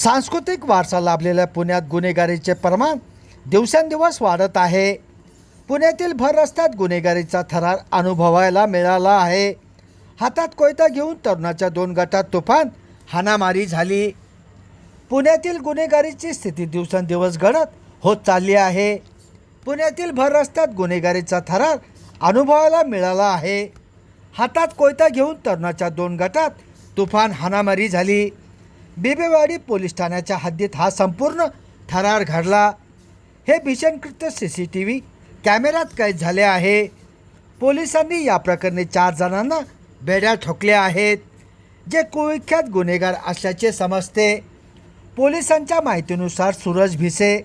सांस्कृतिक वारसा लाभलेल्या पुण्यात गुन्हेगारीचे प्रमाण दिवसेंदिवस वाढत आहे. पुण्यातील भर रस्त्यात गुन्हेगारीचा थरार अनुभवायला मिळाला आहे. हातात कोयता घेऊन तरुणाच्या दोन गटात तुफान हाणामारी झाली. पुण्यातील गुन्हेगारीची स्थिती दिवसेंदिवस घडत होत चालली आहे. पुण्यातील भर रस्त्यात गुन्हेगारीचा थरार अनुभवायला मिळाला आहे. हातात कोयता घेऊन तरुणाच्या दोन गटात तुफान हाणामारी झाली. बिबेवाडी पोलीस ठाण्याच्या हद्दीत हा संपूर्ण थरार घडला. हे भीषण कृत्य सी सी टी व्ही कॅमेऱ्यात कैद झाले आहे. पोलिसांनी या प्रकरणी चार जणांना बेड्या ठोकल्या आहेत जे कुविख्यात गुन्हेगार असल्याचे समजते. पोलिसांच्या माहितीनुसार सूरज भिसे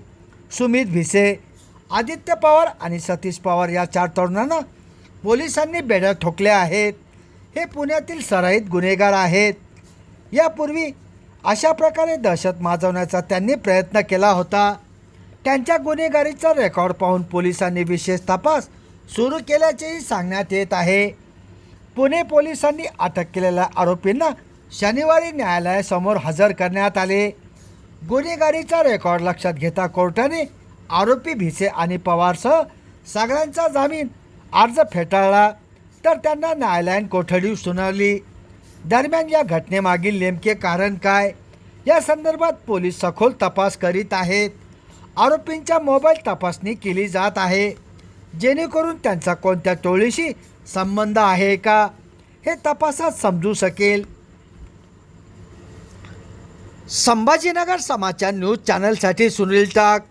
सुमित भिसे आदित्य पवार आणि सतीश पवार या चार तरुणांना पोलिसांनी बेड्या ठोकल्या आहेत. हे पुण्यातील सराईत गुन्हेगार आहेत. यापूर्वी अशा प्रकारे दहशत माजवण्याचा त्यांनी प्रयत्न केला होता. त्यांच्या गुन्हेगारीचा रेकॉर्ड पाहून पोलिसांनी विशेष तपास सुरू केल्याचेही सांगण्यात येत आहे. पुणे पोलिसांनी अटक केलेल्या आरोपींना शनिवारी न्यायालयासमोर हजर करण्यात आले. गुन्हेगारीचा रेकॉर्ड लक्षात घेता कोर्टाने आरोपी भिसे आणि पवारसह सगळ्यांचा जामीन अर्ज फेटाळला तर त्यांना न्यायालयीन कोठडी सुनावली. दरम्यान या घटनेमागील नेमके कारण काय? या संदर्भात पोलीस सखोल तपास करीत आहेत. आरोपींच्या मोबाईल तपासणी केली जात आहे. जेणेकरून त्यांचा कोणत्या टोळीशी संबंध आहे का? हे तपासात समजू शकेल. संभाजीनगर समाचार न्यूज चॅनलसाठी सुनील टाक.